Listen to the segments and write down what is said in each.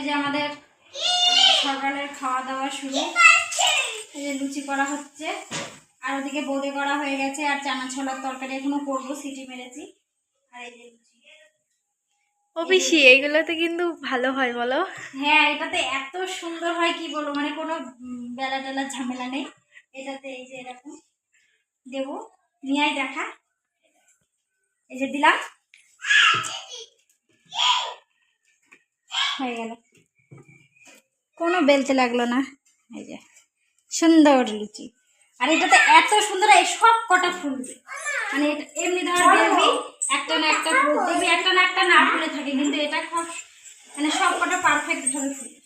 এই যে আমাদের সকালের খাওয়া দাওয়া শুরু। এই যে লুচি করা হচ্ছে। আর ওদিকে বোদে করা হয়ে গেছে আর চানা ছোলার তরকারি এখনও করব সিটি মেরেছি। আর এই যে পিসি এইগুলোতে কিন্তু ভালো হয় বলো। হ্যাঁ এটাতে এত সুন্দর হয় কি বলব মানে কোনো বেলা টেলার ঝামেলা নেই। এটাতে এই যে এরকম দেবো। নিয়াই দেখা। এই যে দিলাম। হয়ে গেল। কোনো বেলতে লাগল না। এই যে সুন্দর লুচি। আর এটাতে এত সুন্দর এই সব কটা ফুলবে মানে এটা এমনি ধর বেলবি একটা না একটা ফুল দেখবি একটা না একটা না ফুলে থাকে কিন্তু এটা খুব মানে সব কটা পারফেক্ট ভাবে ফুলে।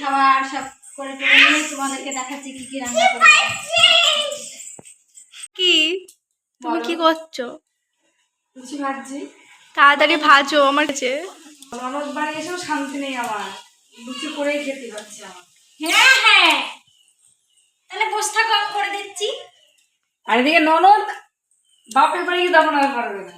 খাবার সব করে নিয়ে তোমাদেরকে দেখাচ্ছি কি কি রান্না করে কি? তুমি কি করছ? লুচি ভাজছি। তাড়াতাড়ি ভাজো আমার কাছে। ননদ বাড়ি এসেও শান্তি নেই আমার লুচি করেই খেতে আমার। হ্যাঁ হ্যাঁ। তাহলে কম করে দিচ্ছি। আর এদিকে ননদ বাপের বাড়ি গিয়ে তখন আর পারবে না।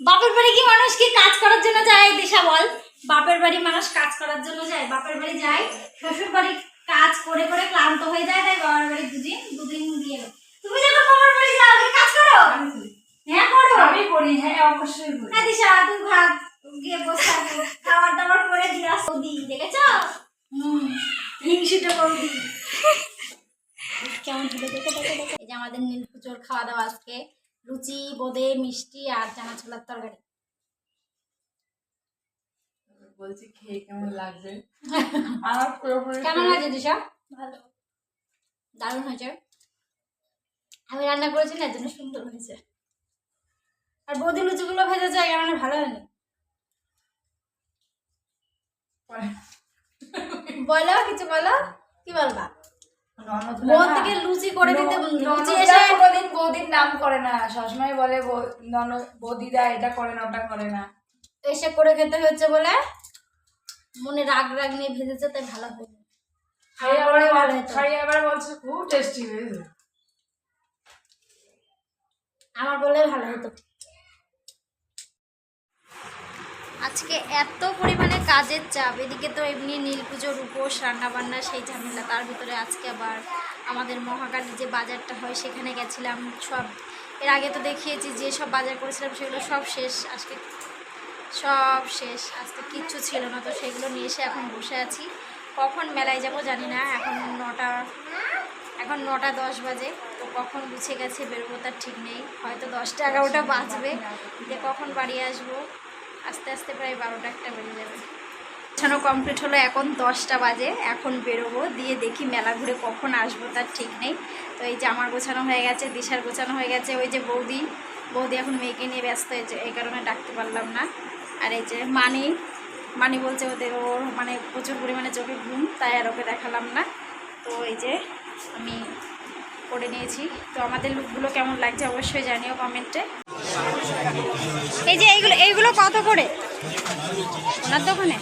বাপের বাড়ি কি মানুষ কি কাজ করার জন্য যায় দিশা বল? বাপের বাড়ি মানুষ কাজ করার জন্য যায় বাপের বাড়ি যায়। শ্বশুর বাড়ি কাজ করে করে ক্লান্ত হয়ে যায় তাই বাবার বাড়ি দুদিন দুদিন দিয়ে তুমি যখন বাবার বাড়ি যাও তুমি কাজ করো? হ্যাঁ করো। আমি করি হ্যাঁ অবশ্যই করি। হ্যাঁ দিশা তুই ভাত গিয়ে বসে থাকো খাবার দাবার করে দিয়ে আসো দি দেখেছ হুম হিংসিটা করে দি কেমন ছিল দেখো দেখো দেখো এই যে আমাদের নীল পুজোর খাওয়া দাওয়া আজকে। লুচি বোঁদে মিষ্টি আর চানা ছোলার তরকারি। বলছি খেয়ে কেমন লাগছে আমার পুরোপুরি কেমন হয়েছে দিশা? ভালো। দারুণ হয়েছে। আমি রান্না করেছি না জন্য সুন্দর হয়েছে। আর বৌদি লুচিগুলো ভেজেছে কেমন ভালো হয়নি। বলো কিছু বলো। কি বলবা? বোন থেকে লুচি করে দিতে লুচি এসে কোনোদিন বৌদির নাম করে না। সবসময় বলে বৌদিদা এটা করে না ওটা করে না। এসে করে খেতে হচ্ছে বলে মনে রাগ রাগ নিয়ে ভেজেছে তাই ভালো আমার আবার বলছে খুব টেস্টি হয়েছে। আমার বলে ভালো হতো। আজকে এত পরিমাণে কাজের চাপ। এদিকে তো এমনি নীল পুজোর উপোস, রান্নাবান্না, সেই ঝামেলা। তার ভিতরে আজকে আবার আমাদের মহাকালী যে বাজারটা হয়, সেখানে গেছিলাম। সব, এর আগে তো দেখিয়েছি যে সব বাজার করেছিলাম, সেগুলো সব শেষ। আজকে সব শেষ। আজকে কিচ্ছু ছিল না, তো সেগুলো নিয়ে এসে এখন বসে আছি। কখন মেলায় যাব জানি না, এখন নটা এখন নটা দশ বাজে। তো কখন গুছিয়ে গেছে বেরোবো তার ঠিক নেই। হয়তো দশটা এগারোটা বাজবে। যে কখন বাড়ি আসব আস্তে আস্তে প্রায় বারোটা একটা বেজে যাবে। গোছানো কমপ্লিট হলো, এখন দশটা বাজে, এখন বেরোবো, দিয়ে দেখি মেলা ঘুরে কখন আসব, তার ঠিক নেই। তো এই যে আমার গোছানো হয়ে গেছে, দিশার গোছানো হয়ে গেছে, ওই যে বৌদি বৌদি এখন মেয়েকে নিয়ে ব্যস্ত হয়েছে এই কারণে ডাকতে পারলাম না। আর এই যে মানি মানি বলছে ওদের, ওর মানে প্রচুর পরিমাণে চোখে ঘুম, তাই আর ওকে দেখালাম না। তো এই যে আমি করে নিয়েছি। তো আমাদের লুকগুলো কেমন লাগছে অবশ্যই জানিও কমেন্টে। এই যে এইগুলো এইগুলো কত করে? ওনার দোকানে?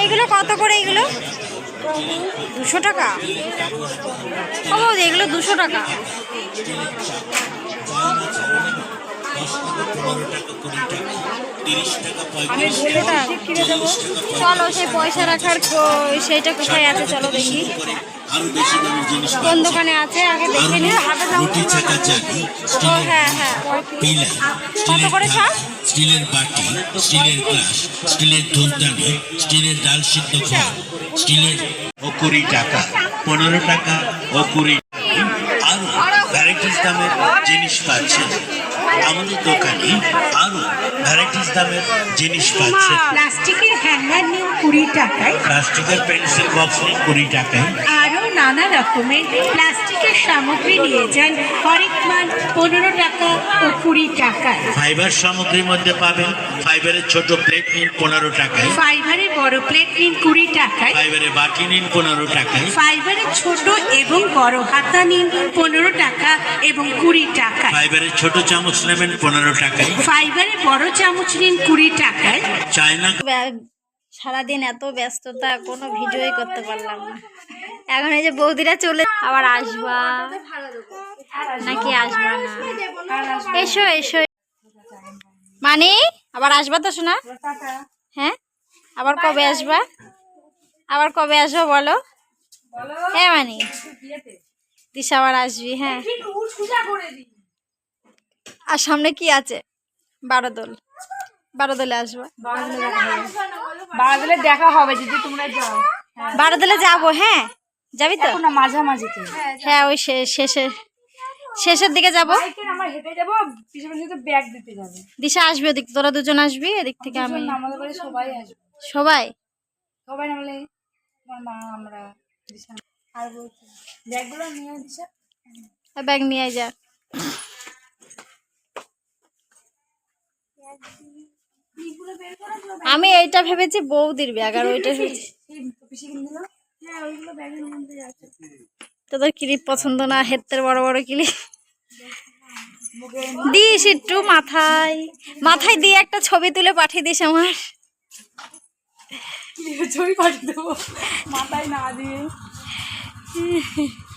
এইগুলো কত করে এইগুলো? দুশো টাকা? ও এগুলো দুশো টাকা। কিনে দেবো। চলো সেই পয়সা রাখার সেইটা কোথায় আছে চলো দেখি। আরও বেশি দামের জিনিস কোন দোকানে আছে? আগে দেখে নিই রুটি চাকা চাকি ও হ্যাঁ হ্যাঁ কত স্টিলের করে সব? স্টিলের বাটি স্টিলের গ্লাস স্টিলের ধূপদানি স্টিলের ডাল সিদ্ধ ফল স্টিলের ও কুড়ি টাকা পনেরো টাকা ও কুড়ি দামের জিনিস পাচ্ছেন আমাদের দোকানে আরও ভ্যারাইটিস দামের জিনিস পাচ্ছেন প্লাস্টিকের হ্যাঙ্গার নিন কুড়ি টাকায়। প্লাস্টিকের পেন্সিল বক্স নিন কুড়ি টাকায়। আরও নানা রকমের প্লাস্টিকের সামগ্রী নিয়ে যান হরেক মাল পনেরো টাকা ও কুড়ি টাকায়। ফাইবার সামগ্রীর মধ্যে পাবেন। ফাইবারের ছোট প্লেট নিন পনেরো টাকায়। ফাইবারের বড় প্লেট নিন কুড়ি টাকায়। ফাইবারের বাটি নিন পনেরো টাকায়। ফাইবারের ছোট এবং বড় হাতা নিন পনেরো টাকা এবং কুড়ি টাকায়। ফাইবারের ছোট চামচ নেবেন পনেরো টাকায়। ফাইবারের বড় চামচ নিন কুড়ি টাকায়। চায়না সারাদিন এত ব্যস্ততা কোনো ভিডিওই করতে পারলাম না। এখন এই যে বৌদিরা চলে আবার আসবা। নাকি আসবা না? এসো এসো। মানে আবার আসবা তো শোনা হ্যাঁ? আবার কবে আসবা? আবার কবে আসব বলো বলো? হ্যাঁ মানি। দিশা আবার আসবি হ্যাঁ। আর সামনে কি আছে? বারো দোল। বারো দোলে আসবা। বাড়ালে দেখা হবে। যদি তোমরা যাও। বারো দোলে যাব হ্যাঁ। যাবি তো? না মাঝামাঝিতে হ্যাঁ ওই শে- শেষে। শেষের দিকে যাব? আমার হেঁটে যাব পিছনে পিছনে ব্যাগ দিতে যাবে। দিশা আসবি ওদিক তোরা দুজন আসবি এদিক থেকে আমি আমাদের সবাই আসবে। সবাই? সবাই আমার মা আমরা দিশা। আর বলছি ব্যাগগুলো নিয়ে দিশা ব্যাগ নিয়ে যা। আমি এইটা ভেবেছি বৌদির ব্যাগ আর ওইটা হ্যাঁ তোদের ক্লিপ পছন্দ না হেতের বড় বড় ক্লিপ। দিস একটু মাথায়। মাথায় দিয়ে একটা ছবি তুলে পাঠিয়ে দিস আমার। ছবি পাঠিয়ে দেবো। মাথায় না দিয়ে। 嘿嘿。